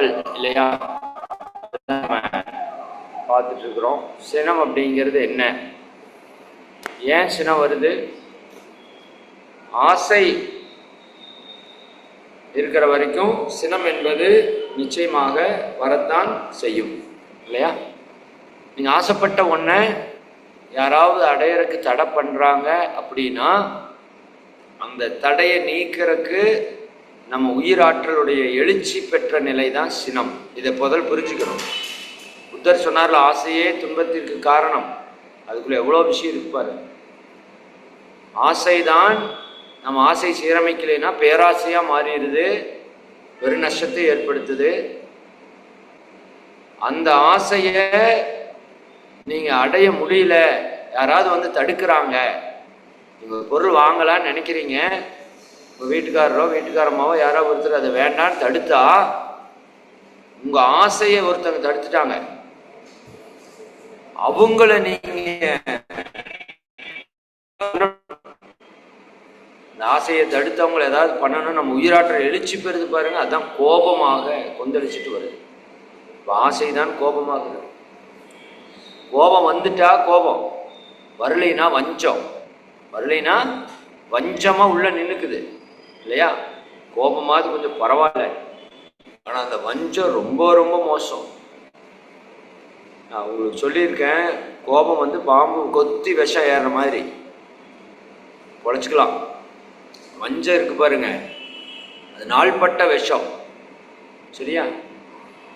இல்லையா? நம்ம பார்த்துட்டு இருக்கிறோம் சினம் அப்படிங்கிறது என்ன? ஏன் சினம் வருது? ஆசை இருக்கிற வரைக்கும் சினம் என்பது நிச்சயமாக வரத்தான் செய்யும் இல்லையா? நீங்கள் ஆசைப்பட்ட ஒன்றை யாராவது அடையறக்கு தடை பண்ணுறாங்க அப்படின்னா அந்த தடையை நீக்கிறதுக்கு நம்ம உயிராற்றலுடைய எழுச்சி பெற்ற நிலை தான் சினம். இதை முதல் புரிஞ்சுக்கணும். புத்தர் சொன்னார்ல ஆசையே துன்பத்திற்கு காரணம். அதுக்குள்ள எவ்வளோ விஷயம் இருப்பார் ஆசைதான் நம்ம ஆசை சீரமைக்கலைன்னா பேராசையாக மாறிடுது பெரு நஷ்டத்தை ஏற்படுத்துது. அந்த ஆசையை நீங்கள் அடைய முடியல யாராவது வந்து தடுக்கிறாங்க. நீங்கள் பொருள் வாங்கலான்னு நினைக்கிறீங்க உங்கள் வீட்டுக்காரரோ வீட்டுக்காரமாவோ யாரோ ஒருத்தர் அதை வேண்டான்னு தடுத்தா உங்கள் ஆசையை ஒருத்தங்க தடுத்துட்டாங்க. அவங்கள நீங்க இந்த ஆசையை தடுத்தவங்களை ஏதாவது பண்ணணும் நம்ம உயிராற்றல் எழுச்சி பெறுது பாருங்க அதான் கோபமாக கொந்தளிச்சிட்டு வருது. இப்போ ஆசை தான் கோபமாகுது. கோபம் வந்துட்டா கோபம் வரலைன்னா வஞ்சம். வரலைன்னா வஞ்சமாக உள்ள நின்றுக்குது இல்லையா? கோபமாவது கொஞ்சம் பரவாயில்ல. ஆனால் அந்த வஞ்சம் ரொம்ப ரொம்ப மோசம். நான் உங்களுக்கு சொல்லியிருக்கேன் கோபம் வந்து பாம்பு கொத்தி விஷம் ஏறுற மாதிரி. பொழைச்சிக்கலாம். வஞ்சம் இருக்கு பாருங்க. அது நாள்பட்ட விஷம். சரியா?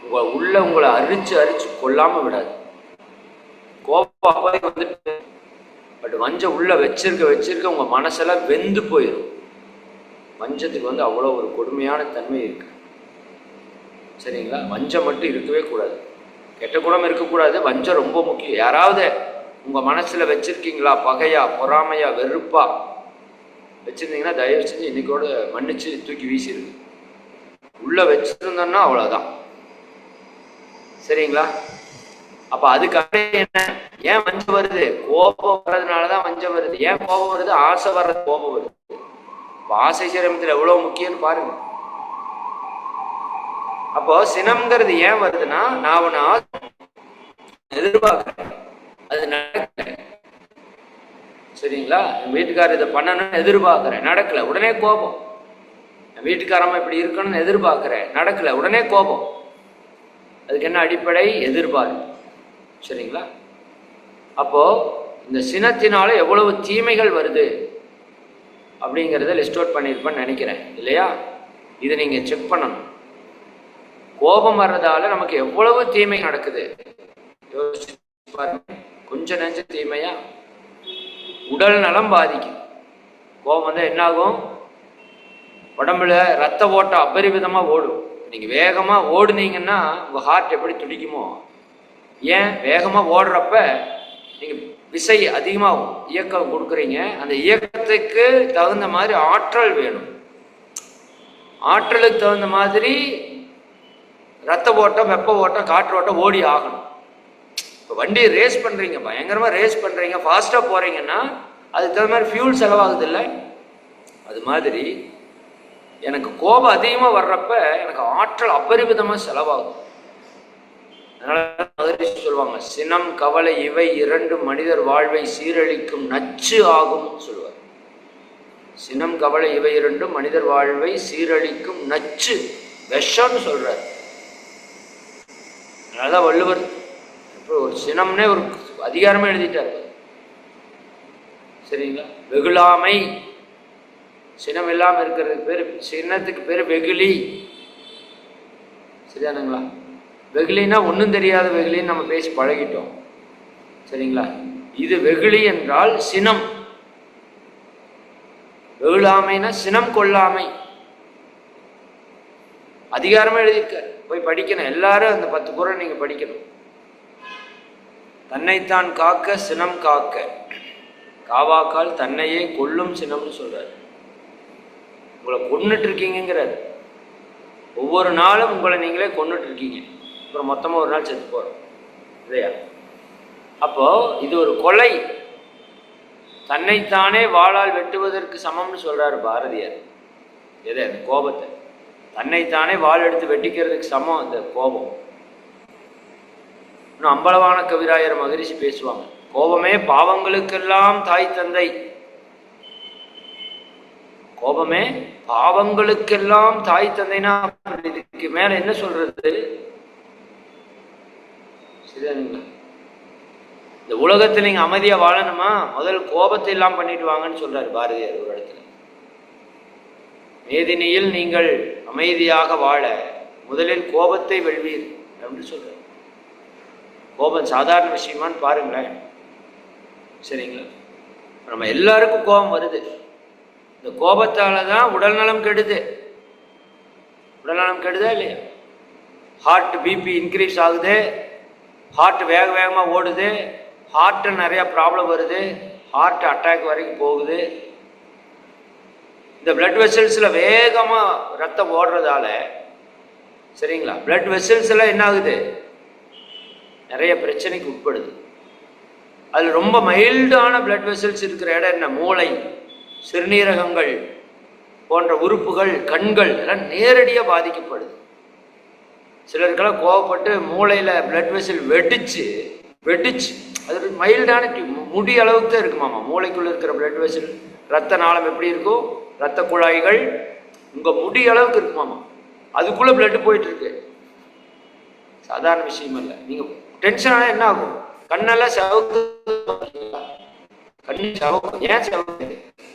உங்க உள்ள உங்களை அரிச்சு அரிச்சு கொல்லாமல் விடாது. கோபம் வந்துட்டு பட் வஞ்சம் உள்ள வச்சிருக்க வச்சிருக்க உங்க மனசெல்லாம் வெந்து போயிடும் மஞ்சத்துக்கு வந்து அவ்வளோ ஒரு கொடுமையான தன்மை இருக்கு. சரிங்களா? வஞ்சம் மட்டும் இருக்கவே கூடாது. கெட்ட குணம் இருக்கக்கூடாது. வஞ்சம் ரொம்ப முக்கியம். யாராவது உங்கள் மனசில் வச்சுருக்கீங்களா? பகையா பொறாமையா வெறுப்பா? வச்சுருந்தீங்கன்னா தயவு செஞ்சு இன்னைக்கோட மன்னிச்சு தூக்கி வீசிடுது உள்ளே வச்சுருந்தோன்னா அவ்வளோதான் சரிங்களா? அப்போ அதுக்காக என்ன? ஏன் வஞ்சம் வருது? கோபம் வர்றதுனால தான் வஞ்சம் வருது. ஏன் கோபம் வருது? ஆசை வர்றது கோபம் வருது. வாசை சிரமத்தில் எவ்வளோ முக்கியம்னு பாருங்க. அப்போ சினம்ங்கிறது ஏன் வருதுன்னா நான் உன்னை எதிர்பார்க்கிறேன். அது நடக்கல. சரிங்களா? என் வீட்டுக்காரர் இதை பண்ணணும்னு எதிர்பார்க்குறேன். நடக்கல. உடனே கோபம். என் வீட்டுக்காரம்மா இப்படி இருக்கணும்னு எதிர்பார்க்குறேன். நடக்கல. உடனே கோபம். அதுக்கு என்ன அடிப்படை? எதிர்பார்ப்பு. சரிங்களா? அப்போ இந்த சினத்தினால எவ்வளவு தீமைகள் வருது? அப்படிங்கிறத லிஸ்ட் அவுட் பண்ணியிருப்பேன்னு நினைக்கிறேன். இல்லையா? இதை நீங்கள் செக் பண்ணணும். கோபம் வர்றதால நமக்கு எவ்வளவு தீமை நடக்குது? யோசிச்சு கொஞ்சம் நெஞ்ச தீமையா? உடல் நலம் பாதிக்கும். கோபம் வந்தால் என்னாகும்? உடம்புல ரத்த ஓட்டம் அபரிவிதமாக ஓடும். நீங்கள் வேகமாக ஓடுனீங்கன்னா உங்கள் ஹார்ட் எப்படி துடிக்குமோ? ஏன்? வேகமாக ஓடுறப்ப நீங்கள் விசை அதிகமாக இயக்கம் கொடுக்குறீங்க. அந்த இயக்கத்துக்கு தகுந்த மாதிரி ஆற்றல் வேணும். ஆற்றலுக்கு தகுந்த மாதிரி ரத்த ஓட்டம் வெப்ப ஓட்டம் காற்று ஓட்டம் ஓடி ஆகணும். இப்போ வண்டி ரேஸ் பண்ணுறீங்க பயங்கரமாக ரேஸ் பண்ணுறீங்க ஃபாஸ்ட்டாக போகிறீங்கன்னா அதுக்கு தகுந்த மாதிரி ஃபியூல் செலவாகுது இல்லை? அது மாதிரி எனக்கு கோபம் அதிகமாக வர்றப்ப எனக்கு ஆற்றல் அபரிமிதமாக செலவாகும். அதனால மகரிஷி சொல்லுவாங்க சினம் கவலை இவை இரண்டு மனிதர் வாழ்வை சீரழிக்கும் நச்சு ஆகும்னு சொல்லுவார். சினம் கவலை இவை இரண்டும் மனிதர் வாழ்வை சீரழிக்கும் நச்சு விஷம்னு சொல்றார். அதனால வள்ளுவர் இப்போ ஒரு சினம்னே ஒரு அதிகாரமே எழுதிட்டார். சரிங்களா? வெகுளாமை. சினம் இல்லாமல் இருக்கிறதுக்கு பேர் சின்னத்துக்கு பேர் வெகுளி. சரியானுங்களா வெகுளினா ஒன்றும் தெரியாத வெகுளின்னு நம்ம பேசி பழகிட்டோம். சரிங்களா? இது வெகுளி என்றால் சினம். வெகுளாமைனா சினம் கொள்ளாமை. அதிகாரமாக எழுதியிருக்கார். போய் படிக்கணும். எல்லாரும் அந்த பத்து குரல் நீங்கள் படிக்கணும். தன்னைத்தான் காக்க சினம் காக்க. காவாக்கால் தன்னையே கொல்லும் சினம்னு சொல்கிறார் உங்களை கொன்னுட்டு இருக்கீங்கிறார் ஒவ்வொரு நாளும் உங்களை நீங்களே கொண்டுட்டு இருக்கீங்க. அப்புறம் மொத்தமாக ஒரு நாள் செத்து போகிறோம் இல்லையா? அப்போ இது ஒரு கொலை. தன்னைத்தானே வாளால் வெட்டுவதற்கு சமம்னு சொல்கிறார் பாரதியார். எதை? அந்த கோபத்தை. தன்னைத்தானே வாள் எடுத்து வெட்டிக்கிறதுக்கு சமம் அந்த கோபம். இன்னும் அம்பலவான கவிராயர் மகரிஷி பேசுவாங்க. கோபமே பாவங்களுக்கெல்லாம் தாய் தந்தை. கோபமே பாவங்களுக்கெல்லாம் தாய் தந்தைனா இதுக்கு மேல என்ன சொல்றது? இந்த உலகத்தில் நீங்க அமைதியாக வாழணுமா? முதல் கோபத்தை எல்லாம் பண்ணிட்டு வாங்கன்னு சொல்றாரு பாரதியார் ஒரு இடத்துல. மேதினியில் நீங்கள் அமைதியாக வாழ முதலில் கோபத்தை வெல்வீர் அப்படின்னு சொல்றாரு. கோபம் சாதாரண விஷயமான்னு பாருங்களேன். சரிங்களா? நம்ம எல்லாருக்கும் கோபம் வருது. இந்த கோபத்தால தான் உடல்நலம் கெடுது. உடல்நலம் கெடுதா இல்லையா? ஹார்ட் பிபி இன்க்ரீஸ் ஆகுது. ஹார்ட் வேக வேகமாக ஓடுது. ஹார்ட்டு நிறையா ப்ராப்ளம் வருது. ஹார்ட் அட்டாக் வரைக்கும் போகுது. இந்த பிளட் வெசல்ஸில் வேகமாக ரத்தம் ஓடுறதால சரிங்களா? பிளட் வெசல்ஸ் எல்லாம் என்ன ஆகுது? நிறைய பிரச்சனைக்கு உட்படுது. அதில் ரொம்ப மைல்டான பிளட் வெசல்ஸ் இருக்கிற இடம் என்ன? மூளை சிறுநீரகங்கள் போன்ற உறுப்புகள் கண்கள் எல்லாம் நேரடியாக பாதிக்கப்படுது. சிலருக்கெல்லாம் கோவப்பட்டு மூளையில் பிளட் வெசல் வெடிச்சு வெடிச்சு. அது மைல்டான முடி அளவுக்கு தான் இருக்குமாமா. மூளைக்குள்ளே இருக்கிற பிளட் வெசல் ரத்த நாளம் எப்படி இருக்கும் ரத்த குழாய்கள் உங்கள் முடி அளவுக்கு இருக்குமாமா. அதுக்குள்ளே பிளட்டு போயிட்டு இருக்கு சாதாரண விஷயம் இல்லை நீங்கள் டென்ஷன் ஆனால் என்ன ஆகும்? கண்ணெல்லாம் செவக்கு. கண் செவக்கு ஏன் செவக்கு?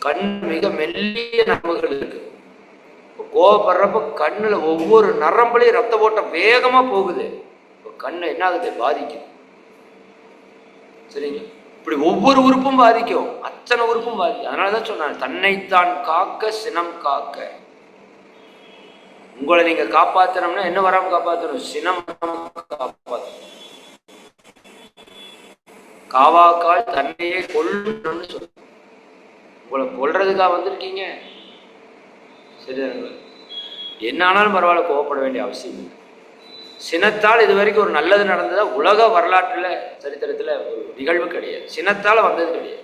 கண் மிக மெல்லிய நரம்புகள் இருக்கு. கோவப்படுறப்ப கண்ணுல ஒவ்வொரு நரம்புலையும் ரத்த ஓட்டம் வேகமா போகுது. இப்போ கண்ணு என்ன ஆகுது? பாதிக்கும் சரிங்க இப்படி ஒவ்வொரு உறுப்பும் பாதிக்கும். அத்தனை உறுப்பும் பாதிக்கும். அதனாலதான் சொன்னாங்க தன்னைத்தான் காக்க சினம் காக்க. உங்களை நீங்க காப்பாத்தணும்னா என்ன வராம காப்பாத்தணும்? சினம் காப்பாற்றணும் காவாக்கால் தன்னையே கொல்லணும்னு சொல்லு உங்களை கொல்றதுக்காக வந்திருக்கீங்க? சரிதானுங்களா என்ன ஆனாலும் பரவாயில்ல கோவப்பட வேண்டிய அவசியம் இல்லை. சினத்தால் இது வரைக்கும் ஒரு நல்லது நடந்ததா? உலக வரலாற்றில் சரித்திரத்தில் ஒரு நிகழ்வு கிடையாது. சினத்தால் வந்தது கிடையாது.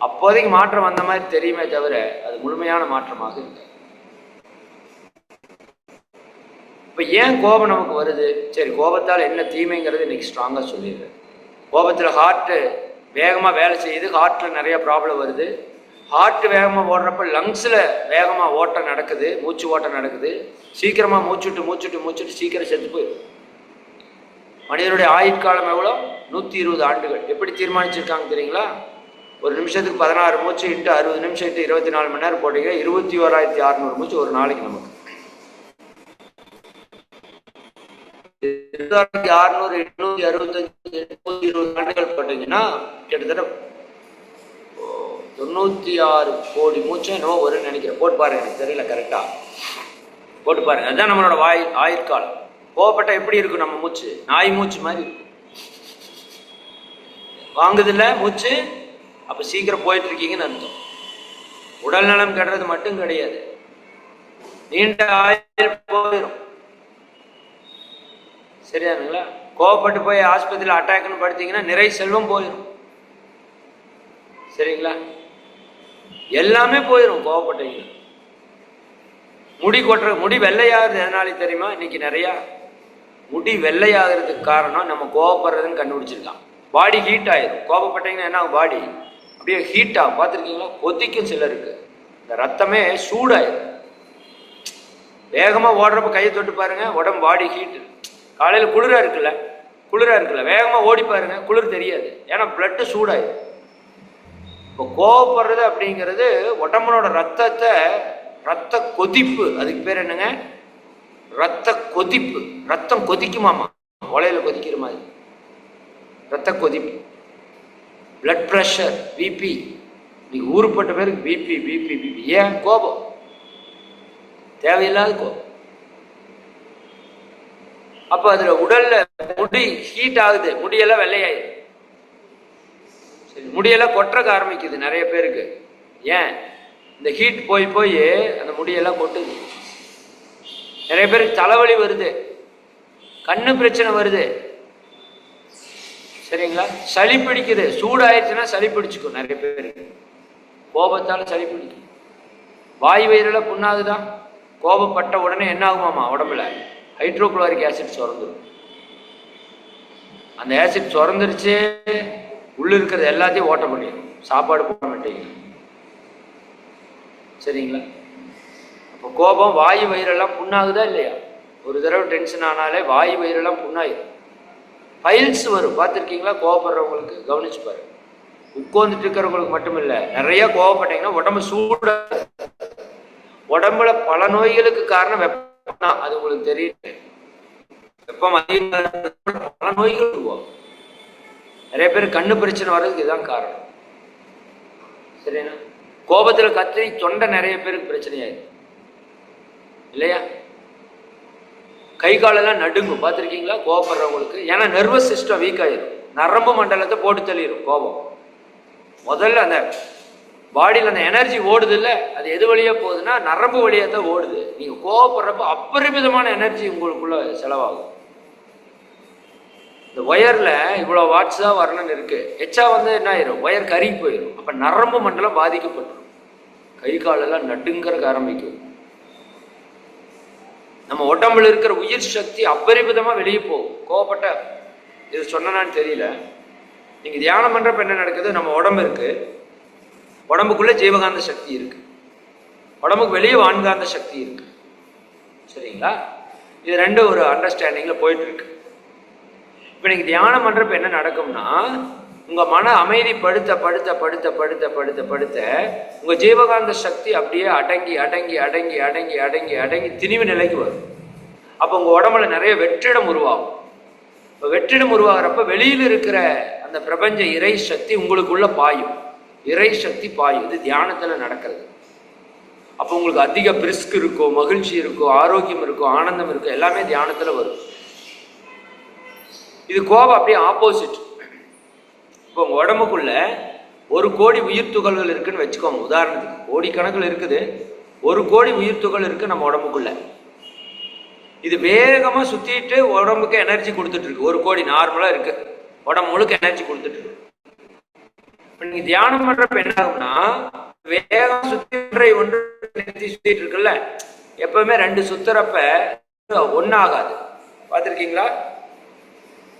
அப்போதைக்கு மாற்றம் வந்த மாதிரி தெரியுமே தவிர அது முழுமையான மாற்றமாக இல்லை. இப்போ ஏன் கோபம் நமக்கு வருது? சரி கோபத்தால் என்ன தீமைங்கிறது இன்னைக்கு ஸ்ட்ராங்காக சொல்லிடுறேன். கோபத்தில் ஹார்ட்டு வேகமாக வேலை செய்யுது. ஹார்ட்டில் நிறைய ப்ராப்ளம் வருது. ஹார்ட் வேகமாக ஓடுறப்ப லங்ஸில் வேகமாக ஓட்டம் நடக்குது மூச்சு ஓட்டம் நடக்குது. சீக்கிரமாக மூச்சுட்டு மூச்சுட்டு மூச்சுட்டு சீக்கிரம் செத்து போயிடும். மனிதனுடைய ஆயுட்காலம் எவ்வளோ? நூற்றி இருபது ஆண்டுகள். எப்படி தீர்மானிச்சிருக்காங்க தெரியுங்களா? ஒரு நிமிஷத்துக்கு பதினாறு மூச்சு இன்ட்டு அறுபது நிமிஷம் இன்ட்டு இருபத்தி நாலு மணி நேரம் போட்டீங்க. இருபத்தி ஓராயிரத்தி அறநூறு மூச்சு ஒரு நாளைக்கு நமக்கு. இருபதாயிரத்தி அறுநூறு எட்நூத்தி அறுபத்தஞ்சு இருபது ஆண்டுகள் போட்டீங்கன்னா கிட்டத்தட்ட தொண்ணூற்றி தொண்ணூத்தி ஆறு கோடி மூச்சு என்னவோ வரும்னு நினைக்கிறேன். போட்டு பாருங்க எனக்கு தெரியல கரெக்டா போட்டு பாருங்க அதுதான் நம்மளோட வாய் ஆயுட்காலம். கோவப்பட்ட எப்படி இருக்கும் நம்ம மூச்சு? நாய் மூச்சு மாதிரி வாங்குதில்ல மூச்சு? அப்போ சீக்கிரம் போயிட்டு இருக்கீங்கன்னு அர்த்தம். உடல் நலம் கெடுறது மட்டும் கிடையாது. நீண்ட ஆயுள் போயிடும் சரியானுங்களா கோவப்பட்டு போய் ஆஸ்பத்திரியில் அட்டாக்னு படுத்தீங்கன்னா நிறை செல்வம் போயிடும் சரிங்களா? எல்லாமே போயிடும் கோவப்பட்டீங்கன்னா முடி கொட்டுற முடி வெள்ளையாகிறது எதனாலே தெரியுமா? இன்னைக்கு நிறையா முடி வெள்ளையாகிறதுக்கு காரணம் நம்ம கோவப்படுறதுன்னு கண்டுபிடிச்சிருக்கான். பாடி ஹீட் ஆயிரும். கோபப்பட்டீங்கன்னா என்ன ஆகும்? பாடி அப்படியே ஹீட் ஆகும். பார்த்துருக்கீங்களா? கொதிக்கும் சிலருக்கு. இந்த ரத்தமே சூடாயிரும். வேகமாக ஓடுறப்ப கையை தொட்டு பாருங்க உடம்பு பாடி ஹீட் காலையில் குளிராக இருக்குல்ல? குளிராக இருக்குல்ல? வேகமாக ஓடி பாருங்க குளிர் தெரியாது. ஏன்னா பிளட்டு சூடாயிரும். இப்போ கோவப்படுறது அப்படிங்கிறது உடம்புனோட ரத்தத்தை ரத்த கொதிப்பு. அதுக்கு பேர் என்னங்க? ரத்த கொதிப்பு. ரத்தம் கொதிக்குமாமா? உலையில கொதிக்கிற மாதிரி. ரத்த கொதிப்பு. பிளட் ப்ரெஷர் பிபி இன்னைக்கு ஊருப்பட்ட பேருக்கு பிபி பிபி பிபி ஏன் கோபம்? தேவையில்லாத கோபம். அப்போ அதில் உடலில் முடி ஹீட் ஆகுது. முடியெல்லாம் வெள்ளையாயிடுது முடியெல்லாம் கொட்டுறக்க ஆரம்பிக்குது நிறைய பேருக்கு. ஏன்? இந்த ஹீட் போய் போய் அந்த முடியெல்லாம் கொட்டுது. நிறைய பேருக்கு தலைவலி வருது. கண்ணு பிரச்சனை வருது. சரிங்களா? சளி பிடிக்குது. சூடாயிருச்சுன்னா சளி பிடிச்சிக்கும் நிறைய பேருக்கு. கோபத்தால் சளி பிடிக்கும். வாய் வயிறில் புண்ணாகுதா? கோபப்பட்ட உடனே என்ன ஆகுமாமா உடம்புல ஹைட்ரோக்ளோரிக் ஆசிட் சுரந்துடும் அந்த ஆசிட் சுரந்துருச்சு உள்ளே இருக்கிறது எல்லாத்தையும் ஓட்ட முடியும். சாப்பாடு போட மாட்டேங்க சரிங்களா? அப்போ கோபம் வாயு வயிறெல்லாம் புண்ணாகுதா இல்லையா? ஒரு தடவை டென்ஷன் ஆனாலே வாயு வயிறெல்லாம் புண்ணாயிடும் ஃபைல்ஸ் வரும். பார்த்துருக்கீங்களா? கோவப்படுறவங்களுக்கு கவனிச்சு பாரு உட்கார்ந்துட்டு இருக்கிறவங்களுக்கு மட்டும் இல்லை. நிறைய கோவப்பட்டீங்கன்னா உடம்பு சூட உடம்புல பல நோய்களுக்கு காரணம் வெப்பம் தான். அது உங்களுக்கு தெரியல வெப்பம் அதிகமாக பல நோய்கள் உருவாகும். நிறைய பேர் கண்ணு பிரச்சனை வர்றதுக்கு இதுதான் காரணம். சரிண்ணா கோபத்தில் கத்தி தொண்டை நிறைய பேருக்கு பிரச்சனையாயிருக்கு இல்லையா? கை காலெல்லாம் நடுங்கும். பார்த்துருக்கீங்களா? கோபப்படுறவங்களுக்கு. ஏன்னா நர்வஸ் சிஸ்டம் வீக் ஆயிரும். நரம்பு மண்டலத்தை போட்டு தள்ளிடும் கோபம். முதல்ல அந்த பாடியில் அந்த எனர்ஜி ஓடுது இல்லை அது எது வழியாக போகுதுன்னா நரம்பு வழியாக தான் ஓடுது. நீங்கள் கோவப்படுறப்ப அப்பரிமிதமான எனர்ஜி உங்களுக்குள்ள செலவாகும். இந்த ஒயரில் இவ்வளோ வாட்ஸ் தான் வரணும்னு இருக்கு. எச்சா வந்து என்ன ஆயிரும்? ஒயர் கருகி போயிடும் அப்போ நரம்பு மண்டலம் பாதிக்கப்பட்டுரும். கை காலெல்லாம் நடுங்கிறதுக்கு ஆரம்பிக்கும். நம்ம உடம்புல இருக்கிற உயிர் சக்தி அபரிமிதமாக வெளியே போகும். கோவப்பட்ட இது சொன்னான்னு தெரியல. நீங்கள் தியானம் பண்ணுறப்ப என்ன நடக்குது? நம்ம உடம்பு இருக்கு. உடம்புக்குள்ளே ஜீவகாந்த சக்தி இருக்கு. உடம்புக்கு வெளியே வான்காந்த சக்தி இருக்கு. சரிங்களா? இது ரெண்டும் ஒரு அண்டர்ஸ்டாண்டிங்கில் போயிட்டு இருக்கு. இப்போ நீங்கள் தியானம் பண்ணுறப்ப என்ன நடக்கும்னா உங்கள் மன அமைதி படுத்த படுத்த படுத்த படுத்த படுத்த படுத்த உங்கள் ஜீவகாந்த சக்தி அப்படியே அடங்கி அடங்கி அடங்கி அடங்கி அடங்கி அடங்கி திணிவு நிலைக்கு வரும். அப்போ உங்கள் உடம்புல நிறைய வெற்றிடம் உருவாகும். இப்போ வெற்றிடம் உருவாகிறப்ப வெளியில் இருக்கிற அந்த பிரபஞ்ச இறை சக்தி உங்களுக்குள்ள பாயும். இறை சக்தி பாயும். இது தியானத்தில் நடக்கிறது. அப்போ உங்களுக்கு அதிக பிரிஸ்க் இருக்கும் மகிழ்ச்சி இருக்கும் ஆரோக்கியம் இருக்கும் ஆனந்தம் இருக்கும் எல்லாமே தியானத்தில் வரும். இது கோபம் அப்படியே ஆப்போசிட் இப்போ உங்கள் உடம்புக்குள்ள ஒரு கோடி உயிர் துகள்கள் இருக்குன்னு வச்சுக்கோங்க. உதாரணத்துக்கு கோடிக்கணக்கில் இருக்குது. ஒரு கோடி உயிர் துகள் இருக்கு நம்ம உடம்புக்குள்ள. இது வேகமாக சுற்றிட்டு உடம்புக்கு எனர்ஜி கொடுத்துட்டு இருக்கு. ஒரு கோடி நார்மலாக இருக்கு. உடம்பு முழுக்க எனர்ஜி கொடுத்துட்டு இருக்கு. நீங்கள் தியானம் பண்ணுறப்ப என்ன ஆகும்னா வேகம் சுற்றி ஒன்று நிறுத்தி சுற்றிட்டு இருக்குல்ல. எப்பவுமே ரெண்டு சுத்துறப்ப ஒன்றாகாது பார்த்துருக்கீங்களா?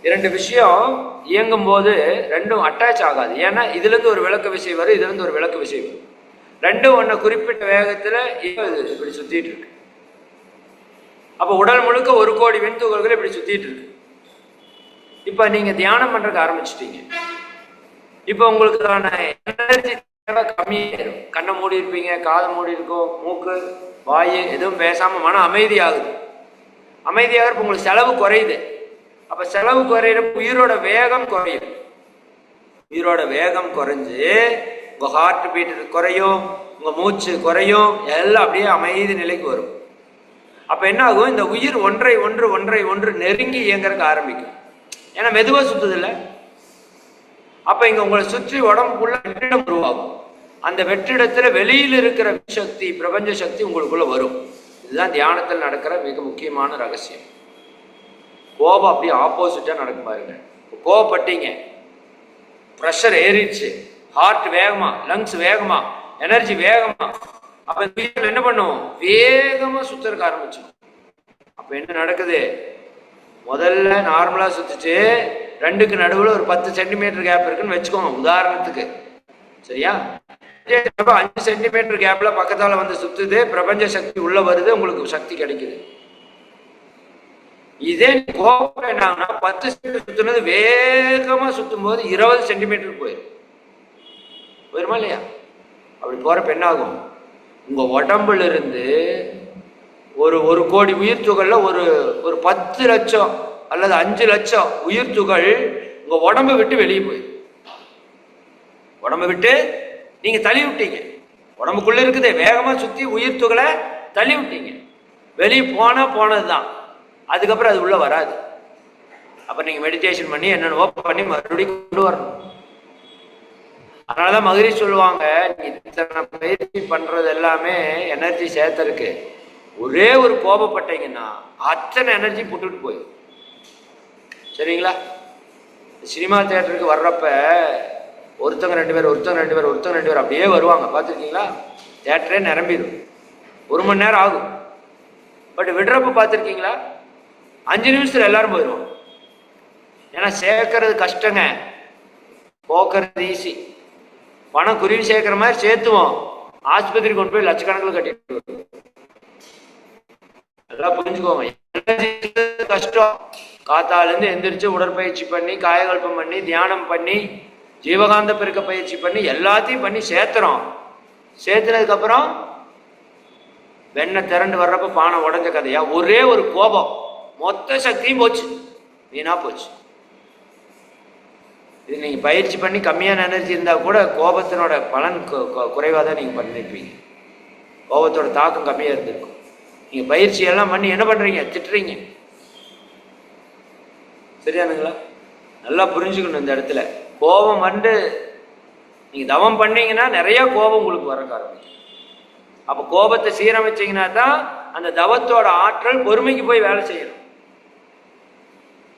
இரண்டு விஷயம் இயங்கும் போது ரெண்டும் அட்டாச் ஆகாது. ஏன்னா இதுல இருந்து ஒரு விளக்கு விசை வரும் இதுல இருந்து ஒரு விளக்கு விசை வரும். ரெண்டும் ஒன்று குறிப்பிட்ட வேகத்துல இப்ப இது இப்படி சுத்திட்டு இருக்கு. அப்ப உடல் முழுக்க ஒரு கோடி விண்துகள்கள் இப்படி சுத்திட்டு இருக்கு. இப்ப நீங்க தியானம் பண்ணுறதுக்கு ஆரம்பிச்சிட்டீங்க. இப்போ உங்களுக்கான எனர்ஜி தேவை கம்மியாயிரும். கண்ணை மூடி இருப்பீங்க காது மூடி இருக்கும் மூக்கு வாயு எதுவும் பேசாம மன அமைதியாகுது. அமைதியாக அமைதியாகிறப்ப உங்களுக்கு செலவு குறையுது. அப்ப செலவு குறையிறப்ப உயிரோட வேகம் குறையும். உயிரோட வேகம் குறைஞ்சு உங்க ஹார்ட் பீட் குறையும் உங்க மூச்சு குறையும் எல்லாம் அப்படியே அமைதி நிலைக்கு வரும். அப்ப என்ன ஆகும்? இந்த உயிர் ஒன்றை ஒன்று ஒன்றை ஒன்று நெருங்கி இயங்குறதுக்கு ஆரம்பிக்கும். ஏன்னா மெதுவா சுத்துது இல்ல? அப்ப இங்க உங்களை சுற்றி உடம்புக்குள்ள வெற்றிடம் உருவாகும். அந்த வெற்றிடத்துல வெளியில் இருக்கிற சக்தி பிரபஞ்ச சக்தி உங்களுக்குள்ள வரும். இதுதான் தியானத்தில் நடக்கிற மிக முக்கியமான ரகசியம். கோபம் அப்படியே ஆப்போசிட்டாக நடக்கும் பாருங்க. இப்ப கோவப்பட்டீங்க. ப்ரெஷர் ஏறிடுச்சு. ஹார்ட் வேகமா லங்ஸ் வேகமா எனர்ஜி வேகமா. அப்ப என்ன பண்ணும் வேகமா சுத்தறக்க ஆரம்பிச்சோம் அப்ப என்ன நடக்குது? முதல்ல நார்மலா சுத்துச்சு ரெண்டுக்கு நடுவில் ஒரு பத்து சென்டிமீட்டர் கேப் இருக்குன்னு வச்சுக்கோங்க உதாரணத்துக்கு. சரியா? அஞ்சு சென்டிமீட்டர் கேப்ல பக்கத்தால வந்து சுத்துது பிரபஞ்ச சக்தி உள்ள வருது உங்களுக்கு சக்தி கிடைக்குது. இதே கோபம் என்னாங்கன்னா பத்து சென்டிமீட்டர் சுத்தினது வேகமா சுத்தும் போது இருபது சென்டிமீட்டர் போயிடும் போயிருமா இல்லையா? அப்படி போறப்ப என்ன ஆகும்? உங்க உடம்புல இருந்து ஒரு ஒரு கோடி உயிர் துகள்ல ஒரு ஒரு பத்து லட்சம் அல்லது அஞ்சு லட்சம் உயிர் துகள் உங்க உடம்பை விட்டு வெளியே போயிடும் உடம்பை விட்டு நீங்க தள்ளி விட்டீங்க. உடம்புக்குள்ள இருக்குதே வேகமா சுத்தி உயிர் துகளை தள்ளி விட்டீங்க. வெளியே போனா போனதுதான். அதுக்கப்புறம் அது உள்ள வராது. அப்ப நீங்க மெடிடேஷன் பண்ணி என்னென்னவோ பண்ணி மறுபடியும் கொண்டு வரணும். அதனாலதான் மகிரி சொல்லுவாங்க நீங்க இத்தனை பயிற்சி பண்றது எல்லாமே எனர்ஜி சேர்த்தருக்கு ஒரே ஒரு கோபப்பட்டீங்கன்னா அத்தனை எனர்ஜி புட்டுட்டு போயிடும் சரிங்களா? சினிமா தியேட்டருக்கு வர்றப்ப ஒருத்தங்க ரெண்டு பேர் ஒருத்தங்க ரெண்டு பேர் ஒருத்தங்க ரெண்டு பேர் அப்படியே வருவாங்க. பார்த்துருக்கீங்களா? தியேட்டரே நிரம்பிடும் ஒரு மணி நேரம் ஆகும். பட் விடுறப்ப பார்த்துருக்கீங்களா? அஞ்சு நிமிஷத்துல எல்லாரும் போயிடுவோம் ஏன்னா சேர்க்கறது கஷ்டங்க. போக்குறது ஈஸி பணம் குருவி சேர்க்கிற மாதிரி சேர்த்துவோம். ஆஸ்பத்திரி கொண்டு போய் லட்சக்கணக்கில் கட்டிட்டு நல்லா புரிஞ்சுக்கோங்க. கஷ்டம்? காத்தாலேருந்து எந்திரிச்சு உடற்பயிற்சி பண்ணி காயகல்பம் பண்ணி தியானம் பண்ணி ஜீவகாந்த பெருக்க பயிற்சி பண்ணி எல்லாத்தையும் பண்ணி சேர்த்துறோம். சேர்த்துனதுக்கப்புறம் வெண்ணை திரண்டு வர்றப்ப பானை உடஞ்ச கதையா? ஒரே ஒரு கோபம். மொத்த சக்தியும் போச்சு. வீணா போச்சு. இது நீங்க பயிற்சி பண்ணி கம்மியான எனர்ஜி இருந்தா கூட கோபத்தினோட பலன் குறைவாக தான் நீங்க பண்ணிருப்பீங்க. கோபத்தோட தாக்கம் கம்மியா இருந்திருக்கும். நீங்க பயிற்சி எல்லாம் பண்ணி என்ன பண்றீங்க? திட்டுறீங்க. சரியானுங்களா? நல்லா புரிஞ்சுக்கணும் இந்த இடத்துல. கோபம் வந்து நீங்க தவம் பண்ணீங்கன்னா நிறைய கோபம் உங்களுக்கு வர காரணம். அப்ப கோபத்தை சீரமைச்சீங்கன்னா தான் அந்த தவத்தோட ஆற்றல் பொறுமைக்கு போய் வேலை செய்யணும்.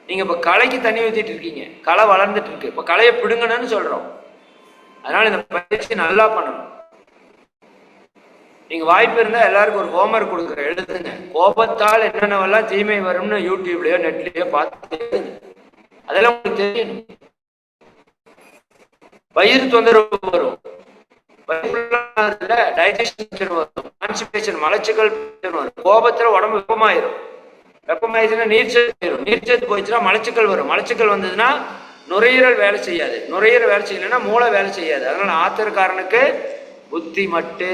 நீங்க இப்ப களைக்கு தண்ணி ஊத்திட்டு இருக்கீங்க. களை வளர்ந்துட்டு இருக்கு. இப்ப களையை பிடுங்கணும்னு சொல்றோம். அதனால இந்த பயிற்சி நல்லா பண்ணணும். நீங்க வாய்ப்பு இருந்தா எல்லாருக்கும் ஒரு ஹோம்ஒர்க் கொடுக்குற எழுதுங்க. கோபத்தால் என்னென்னவெல்லாம் தீமை வரும்னு யூடியூப்லயோ நெட்லயோ பார்த்து எழுதுங்க அதெல்லாம் உங்களுக்கு தெரியணும். வயிறு தொந்தரவு வரும். டைஜஷன் வரும். கான்ஸ்டிபேஷன் மலச்சிக்கல் வரும். கோபத்துல உடம்பு வெப்பமாயிரும். வெப்பமாயிடுச்சுன்னா நீர்ச்சத்து போயிடும் நீர்ச்சத்து போயிடுச்சுன்னா மலச்சிக்கல் வரும். மலச்சிக்கல் வந்ததுன்னா நுரையீரல் வேலை செய்யாது. நுரையீரல் வேலை செய்யலைன்னா மூளை வேலை செய்யாது. அதனால ஆத்திரக்காரனுக்கு புத்தி மட்டு.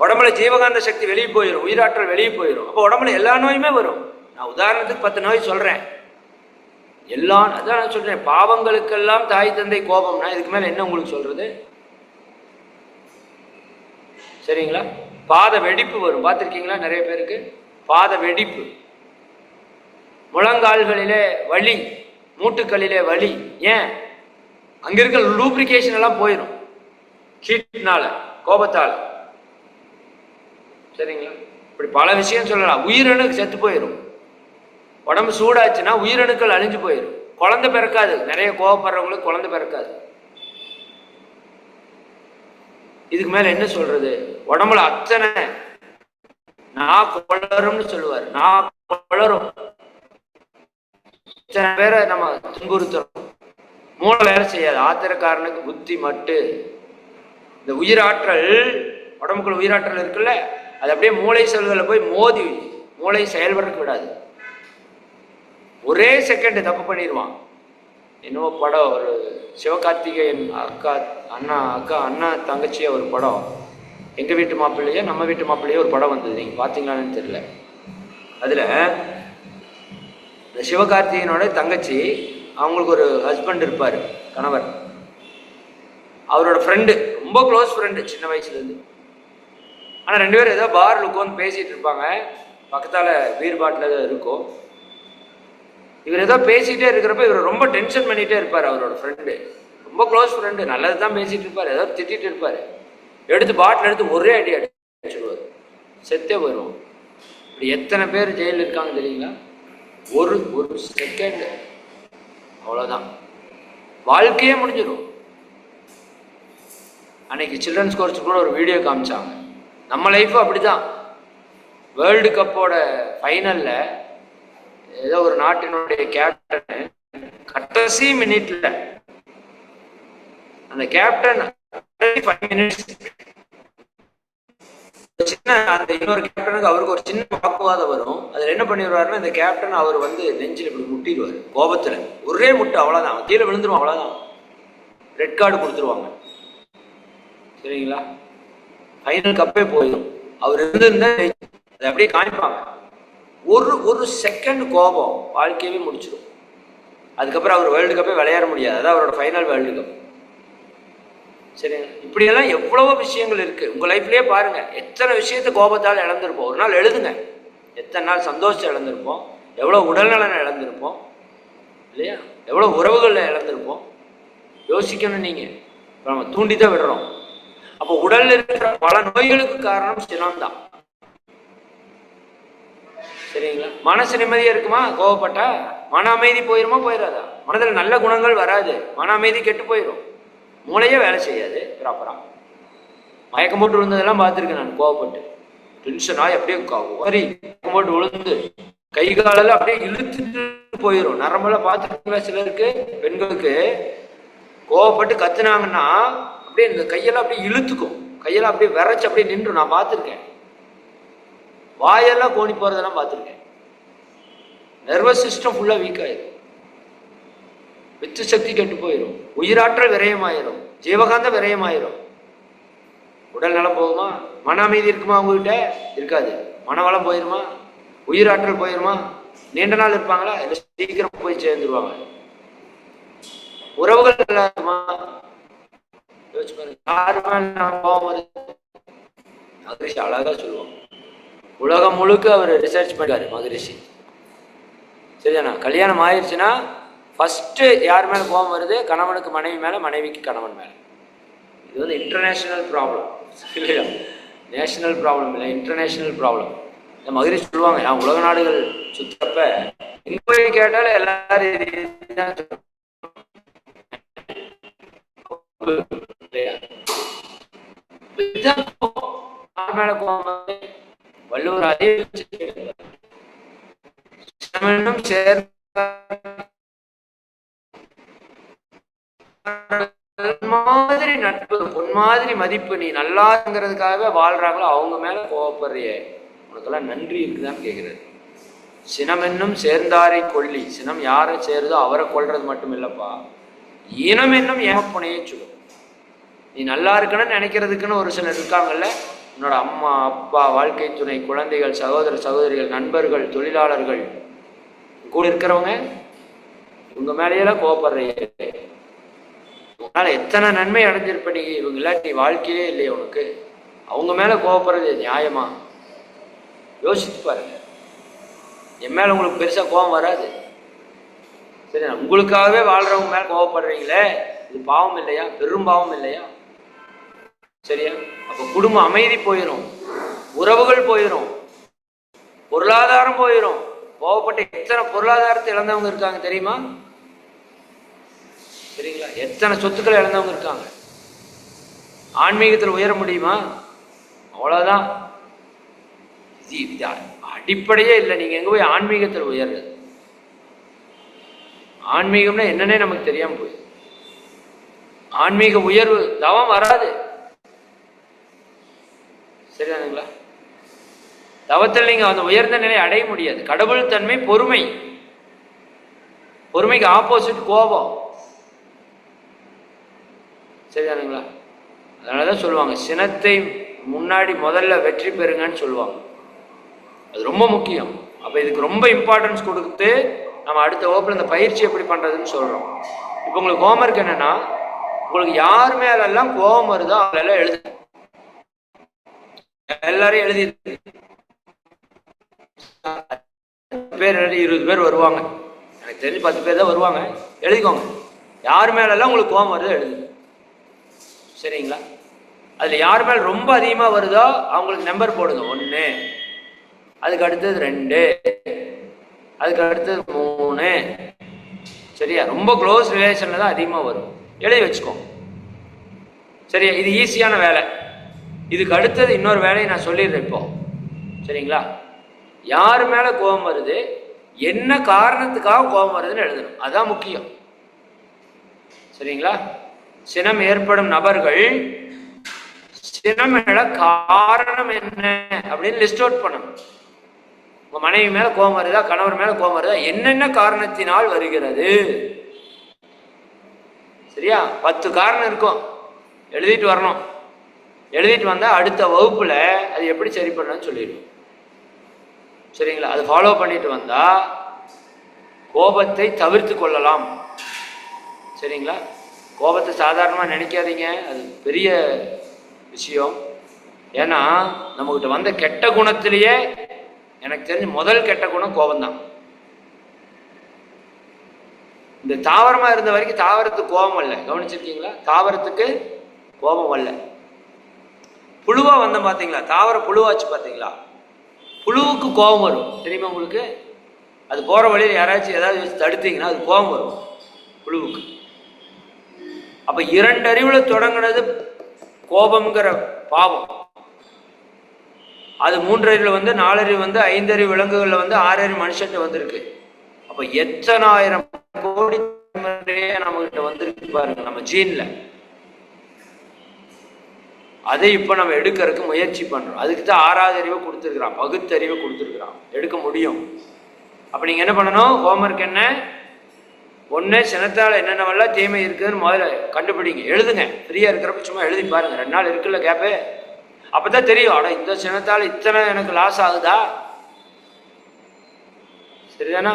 உடம்புல ஜீவகாந்த சக்தி வெளியே போயிடும் உயிராற்றல் வெளியே போயிடும் அப்போ உடம்புல எல்லா நோயுமே வரும். நான் உதாரணத்துக்கு பத்து நோய் சொல்றேன். எல்லா அதான் நான் சொல்றேன். பாவங்களுக்கெல்லாம் தாய் தந்தை கோபம்னா இதுக்கு மேல என்ன உங்களுக்கு சொல்றது? சரிங்களா? பாத வெடிப்பு வரும். பார்த்துருக்கீங்களா? நிறைய பேருக்கு பாத வெடிப்பு. முழங்கால்களிலே வலி மூட்டுக்களிலே வலி. ஏன்? அங்கே இருக்க லூப்ரிகேஷன் எல்லாம் போயிடும் ஹீட்னால கோபத்தால். சரிங்களா? இப்படி பல விஷயம் சொல்லலாம். உயிரணு செத்து போயிடும் உடம்பு சூடாச்சுன்னா உயிரணுக்கள் அழிஞ்சு போயிடும் குழந்தை பிறக்காது. நிறைய கோவப்படுறவங்களுக்கு குழந்தை பிறக்காது. இதுக்கு மேல என்ன சொல்றது? உடம்புல அத்தனை நான் குளரும்னு சொல்லுவார். நான் குளரும். இத்தனை பேரை நம்ம துன்புறுத்துறோம். மூளை வேலை செய்யாது. ஆத்திரக்காரனுக்கு புத்தி மட்டு. இந்த உயிராற்றல் உடம்புக்குள்ள உயிராற்றல் இருக்குல்ல அது அப்படியே மூளை செல்களை போய் மோதி மூளை செயல்படுறதுக்கு விடாது. ஒரே செகண்ட் தப்பு பண்ணிடுவான் என்னவோ படம் ஒரு சிவகார்த்திகேயன் அக்கா அண்ணா அக்கா அண்ணா தங்கச்சியை ஒரு படம். எங்கள் வீட்டு மாப்பிள்ளையோ நம்ம வீட்டு மாப்பிள்ளையோ ஒரு படம் வந்தது. நீங்கள் பார்த்தீங்களான்னு தெரில அதில் இந்த சிவகார்த்திகேயனோட தங்கச்சி அவங்களுக்கு ஒரு ஹஸ்பண்ட் இருப்பார் கணவர். அவரோட ஃப்ரெண்டு ரொம்ப க்ளோஸ் ஃப்ரெண்டு சின்ன வயசுலேருந்து ஆனால் ரெண்டு பேரும் ஏதோ பாரில் உட்காந்து பேசிகிட்டு இருப்பாங்க. பக்கத்தால் பீர் பாட்டில் ஏதோ இருக்கும். இவர் ஏதோ பேசிக்கிட்டே இருக்கிறப்ப இவர் ரொம்ப டென்ஷன் பண்ணிகிட்டே இருப்பார் அவரோட ஃப்ரெண்டு ரொம்ப க்ளோஸ் ஃப்ரெண்டு நல்லது தான் பேசிகிட்டு இருப்பார். ஏதோ திட்டிகிட்டு இருப்பார். எடுத்து பாட்டில் எடுத்து ஒரே அடி அடிச்சுடுவார். செத்தே போயிடுவோம் இப்படி எத்தனை பேர் ஜெயிலில் இருக்காங்க தெரியுங்களா? ஒரு ஒரு செகண்ட் அவ்வளோதான் வாழ்க்கையே முடிஞ்சிடும் அன்னைக்கு சில்ட்ரன்ஸ் கோர்ஸ் கூட ஒரு வீடியோ காமிச்சாங்க. நம்ம லைஃப் அப்படிதான். வேர்ல்டு கப்போட ஃபைனலில் ஏதோ ஒரு நாட்டினுடைய கேப்டன் கடைசி மினிட்ல அந்த கேப்டன் சின்ன அந்த இன்னொரு கேப்டனுக்கு அவருக்கு ஒரு சின்ன வாக்குவாதம் வரும். அதுல என்ன பண்ணிடுவாருன்னா இந்த கேப்டன் அவர் வந்து நெஞ்சில் இப்படி முட்டிடுவார். கோபத்துல. ஒரே முட்டு அவ்வளவுதான். அவன் கீழே விழுந்துருவான் அவ்வளவுதான். ரெட் கார்டு கொடுத்துருவாங்க. சரிங்களா? ஃபைனல் கப்பே போயிடும் அவர் இருந்திருந்தா அதை அப்படியே காமிப்பாங்க. ஒரு ஒரு செகண்ட் கோபம் வாழ்க்கையவே முடிச்சிடும் அதுக்கப்புறம் அவர் வேர்ல்டு கப்பே விளையாட முடியாது. அதான் அவரோட ஃபைனல் வேர்ல்டு கப் சரிங்க இப்படியெல்லாம் எவ்வளவோ விஷயங்கள் இருக்குது உங்கள் லைஃப்லேயே பாருங்கள் எத்தனை விஷயத்த கோபத்தால் இழந்திருப்போம்? ஒரு நாள் எழுதுங்க. எத்தனை நாள் சந்தோஷம் இழந்திருப்போம்? எவ்வளோ உடல்நலனை இழந்திருப்போம்? இல்லையா? எவ்வளோ உறவுகளில் இழந்திருப்போம்? யோசிக்கணும் நீங்கள் இப்போ நம்ம தூண்டி தான் விடுறோம். அப்போ உடலில் இருக்கிற பல நோய்களுக்கு காரணம் சினம் தான். சரிங்களா? மனசு நிம்மதியா இருக்குமா? கோவப்பட்டா? மன அமைதி போயிருமா? போயிடாதா மனதில் நல்ல குணங்கள் வராது. மன அமைதி கெட்டு போயிடும் மூளையே வேலை செய்யாது. ப்ராப்பரா மயக்கம் போட்டு விழுந்ததெல்லாம் பார்த்துருக்கேன் நான். கோவப்பட்டு. டென்ஷன் ஆகி அப்படியே வரி போட்டு விழுந்து கை காலெல்லாம் அப்படியே இழுத்துட்டு போயிடும் நரம்பெல்லாம் பார்த்துருக்கீங்களா சிலருக்கு? பெண்களுக்கு. கோவப்பட்டு கத்துனாங்கன்னா அப்படியே இந்த கையெல்லாம் அப்படியே இழுத்துக்கும். கையெல்லாம் அப்படியே விரைச்சு அப்படியே நின்று நான் பார்த்துருக்கேன். வாயெல்லாம் கோணி போறதெல்லாம் பார்த்துருக்கேன். நர்வஸ் சிஸ்டம் ஃபுல்லாக வீக் ஆயிடும் வித்து சக்தி கெட்டு போயிடும் உயிராற்றல் விரயமாயிரும். ஜீவகாந்தம் விரயமாயிரும். உடல் நலம் போகுமா? மன அமைதி இருக்குமா உங்ககிட்ட? இருக்காது. மனவளம் போயிருமா? உயிராற்றல் போயிருமா? நீண்ட நாள் இருப்பாங்களா? இல்லை சீக்கிரம் போய் சேர்ந்துருவாங்க? உறவுகள் நல்லா இருக்குமா? யோசிச்சு பாருங்க. அழகா சொல்லுவோம் உலகம் முழுக்க அவர் ரிசர்ச் பண்ணிருக்காரு மகரிஷி. சரிதானா? கல்யாணம் ஆயிடுச்சுன்னா ஃபஸ்ட்டு யார் மேலே கோபம் வருது? கணவனுக்கு மனைவி மேலே மனைவிக்கு கணவன் மேலே. இது வந்து இன்டர்நேஷ்னல் ப்ராப்ளம் இல்லையா? நேஷனல் ப்ராப்ளம் இல்லை இன்டர்நேஷ்னல் ப்ராப்ளம் இந்த மகிழ்ச்சி சொல்லுவாங்க நான் உலக நாடுகள் சுத்தப்ப எங்க போய் கேட்டாலும் எல்லாரும் இதுதான் மேலே கோபம். மேல கோபம் வள்ளுவர் அதே வச்சு மாதிரி நட்பு உன் மாதிரி மதிப்பு நீ நல்லாங்கிறதுக்காகவே வாழ்றாங்களோ அவங்க மேல கோவப்படுறியே. உனக்கெல்லாம் நன்றி இருக்குதான்னு கேக்குறாரு. சினம் என்னும் சேர்ந்தாரை கொல்லி. சினம் யாரை சேருதோ அவரை கொல்றது மட்டும் இல்லப்பா. இனம் என்னும் ஏமப்புனையே சொல்லும் நீ நல்லா இருக்கணும்னு நினைக்கிறதுக்குன்னு ஒரு சிலர் இருக்காங்கல்ல உன்னோட அம்மா அப்பா வாழ்க்கை துணை குழந்தைகள் சகோதர சகோதரிகள் நண்பர்கள் தொழிலாளர்கள் கூட இருக்கிறவங்க இவங்க மேலேயெல்லாம் கோவப்படுறீங்க. உங்களால் எத்தனை நன்மை அடைஞ்சிருப்ப நீ? இவங்க இல்லாட்டி வாழ்க்கையே இல்லையே உனக்கு. அவங்க மேலே கோவப்படுறது நியாயமா? யோசிச்சு பாருங்க. என் மேலே உங்களுக்கு பெருசாக கோபம் வராது. சரி உங்களுக்காகவே வாழ்கிறவங்க மேலே கோவப்படுறீங்களே இது பாவம் இல்லையா? பெரும் பாவம் இல்லையா? சரியா? அப்போ குடும்பம் அமைதி போயிடும் உறவுகள் போயிடும் பொருளாதாரம் போயிடும் கோவப்பட்ட எத்தனை பொருளாதாரத்தை இழந்தவங்க இருக்காங்க தெரியுமா? சரிங்களா எத்தனை சொத்துக்களை இழந்தவங்க இருக்காங்க? ஆன்மீகத்தில் உயர முடியுமா? அவ்வளவுதான். இது அடிப்படையே இல்லை. நீங்க எங்க போய் ஆன்மீகத்தில் உயர்றது? ஆன்மீகம்னா என்னன்னே நமக்கு தெரியாமல் போய் ஆன்மீக உயர்வு தவம் வராது. சரிதானுங்களா? தவத்தில் நீங்கள் அந்த உயர்ந்த நிலை அடைய முடியாது. கடவுள் தன்மை பொறுமை. பொறுமைக்கு ஆப்போசிட் கோபம். சரிதானுங்களா? அதனாலதான் சொல்லுவாங்க சினத்தை முன்னாடி முதல்ல வெற்றி பெறுங்கன்னு சொல்லுவாங்க. அது ரொம்ப முக்கியம். அப்போ இதுக்கு ரொம்ப இம்பார்ட்டன்ஸ் கொடுத்து நம்ம அடுத்த வகுப்பில் இந்த பயிற்சி எப்படி பண்ணுறதுன்னு சொல்கிறோம் இப்போ உங்களுக்கு ஹோம்ஒர்க் என்னன்னா உங்களுக்கு யார் மேலெல்லாம் கோபம் வருதோ அவங்களெல்லாம் எழுது எல்லாரும் எழுதி பேர் எழுதி இருபது பேர் வருவாங்க. எனக்கு தெரிஞ்சு பத்து பேர் தான் வருவாங்க. எழுதிக்கோங்க. யார் மேலெல்லாம் உங்களுக்கு கோபம் வருதோ எழுதுங்க சரிங்களா? அதில் யார் மேல் ரொம்ப அதிகமாக வருதோ அவங்களுக்கு நம்பர் போடுங்க. ஒன்று அதுக்கு அடுத்தது ரெண்டு. அதுக்கு அடுத்தது மூணு. சரியா? ரொம்ப க்ளோஸ் ரிலேஷனில் தான் அதிகமாக வரும். எழுதி வச்சுக்கோங்க. சரியா? இது ஈஸியான வேலை. இதுக்கு அடுத்தது இன்னொரு வேலையை நான் சொல்லிடுறேன் இப்போ. சரிங்களா? யார் மேலே கோபம் வருது என்ன காரணத்துக்காக கோபம் வருதுன்னு எழுதணும். அதான் முக்கியம். சரிங்களா? சினம் ஏற்படும் நபர்கள் சினம் மேல காரணம் என்ன அப்படின்னு லிஸ்ட் அவுட் பண்ணணும். உங்க மனைவி மேல கோபம் வருதா கணவர் மேல கோபம் வருதா என்னென்ன காரணத்தினால் வருகிறது? சரியா? பத்து காரணம் இருக்கும். எழுதிட்டு வரணும். எழுதிட்டு வந்தால் அடுத்த வகுப்பில் அது எப்படி சரி பண்ணணும்னு சொல்லிடுவோம் சரிங்களா? அது ஃபாலோ பண்ணிட்டு வந்தால் கோபத்தை தவிர்த்து கொள்ளலாம். சரிங்களா? கோபத்தை சாதாரணமாக நினைக்காதீங்க. அது பெரிய விஷயம். ஏன்னா நம்மகிட்ட வந்த கெட்ட குணத்திலேயே எனக்கு தெரிஞ்சு முதல் கெட்ட குணம் கோபம்தான். இந்த தாவரமாக இருந்த வரைக்கும் தாவரத்துக்கு கோபம் இல்லை கவனிச்சிருக்கீங்களா? தாவரத்துக்கு கோபம் இல்லை புழுவா வந்தோம் பார்த்தீங்களா தாவர புழுவாச்சு பார்த்தீங்களா புழுவுக்கு கோபம் வரும். தெரியுமா உங்களுக்கு? அது போகிற வழியில் யாராச்சும் ஏதாவது வச்சு தடுத்தீங்கன்னா அது கோபம் வரும் புழுவுக்கு. அப்போ இரண்டு அறிவுல தொடங்கினது கோபம்ங்கிற பாவம். அது மூன்றறிவில் வந்து நாலறிவு வந்து ஐந்தறிவு விலங்குகளில் வந்து ஆறறிவு மனுஷன்ட்டு வந்திருக்கு. அப்போ எத்தனாயிரம் கோடி நம்மகிட்ட வந்திருக்கு பாருங்க நம்ம ஜீனில். அதை இப்போ நம்ம எடுக்கிறதுக்கு முயற்சி பண்ணுறோம் அதுக்கு தான் ஆறாவது அறிவை கொடுத்துருக்குறான் பகுத்தறிவை கொடுத்துருக்குறான். எடுக்க முடியும். அப்போ நீங்கள் என்ன பண்ணணும்? ஹோம்ஒர்க் என்ன? ஒன்று சினத்தால் என்னென்னவெல்லாம் தீமை இருக்குதுன்னு முதல்ல கண்டுபிடிங்க. எழுதுங்க. ஃப்ரீயாக இருக்கிறப்ப சும்மா எழுதி பாருங்க. ரெண்டு நாள் இருக்குல்ல கேப்பு அப்போ தான் தெரியும். ஆனால் இந்த சினத்தால் இத்தனை எனக்கு லாஸ் ஆகுதா? சரிதானா?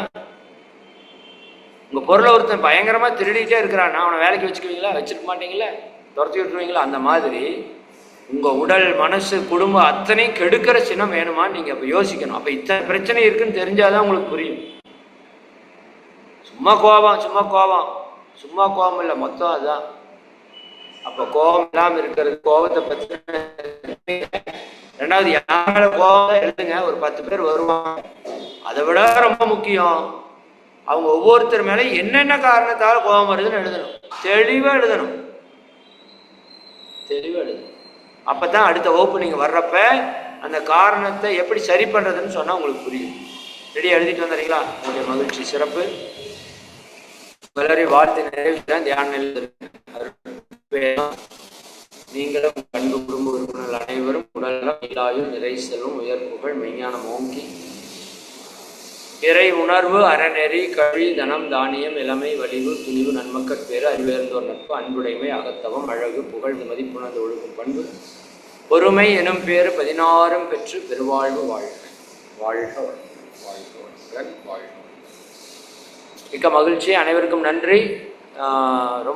உங்கள் பொருளை ஒருத்தன் பயங்கரமாக திருடிட்டே இருக்கிறான் அவனை வேலைக்கு வச்சுக்குவீங்களா? வச்சுருக்க மாட்டீங்களா? துரத்தி விட்டுருவீங்களா? அந்த மாதிரி உங்கள் உடல் மனசு குடும்பம் அத்தனையும் கெடுக்கிற சின்னம் வேணுமான்னு நீங்கள் அப்போ யோசிக்கணும். அப்போ இத்தனை பிரச்சனை இருக்குன்னு தெரிஞ்சாதான் உங்களுக்கு புரியும். சும்மா கோபம் சும்மா கோபம். சும்மா கோபம் இல்லை மொத்தம் அதுதான் அப்போ கோபம் இல்லாமல் இருக்கிறது கோபத்தை பற்றி ரெண்டாவது யாரால கோபம் எழுதுங்க ஒரு பத்து பேர் வருவாங்க. அதை விட ரொம்ப முக்கியம். அவங்க ஒவ்வொருத்தர் மேலே என்னென்ன காரணத்தால் கோபம் வருதுன்னு எழுதணும். தெளிவாக எழுதணும். தெளிவாக எழுதணும். அப்போ தான் அடுத்த வகுப்பு நீங்கள் வர்றப்ப அந்த காரணத்தை எப்படி சரி பண்ணுறதுன்னு சொன்னால் உங்களுக்கு புரியும். ரெடி எழுதிட்டு வந்துடுறீங்களா உங்களுடைய மகிழ்ச்சி சிறப்பு. வளரி வாழ்த்து நிறைவு தான் தியானம் நீங்களும் அன்பு குடும்ப உறுப்பினர்கள் அனைவரும் உடல்நலம் இல்லாயும் நிறை உயர் புகழ் மெய்ஞானம் ஓங்கி இறை உணர்வு அறநெறி கழி தனம் தானியம் இளமை வலிவு துணிவு நன்மக்கட் பேறு அறிவேர்ந்தோர் நட்பு அன்புடைமை அகத்தவம் அழகு புகழ் மதிப்புணர்ந்து ஒழுகும் பண்பு பொறுமை எனும் பேறு பதினாறும் பெற்று பெருவாழ்வு வாழ்க. வாழ்க வாழ்க வாழ்க மிக்க மகிழ்ச்சி. அனைவருக்கும் நன்றி. ஆஹ் ரொம்ப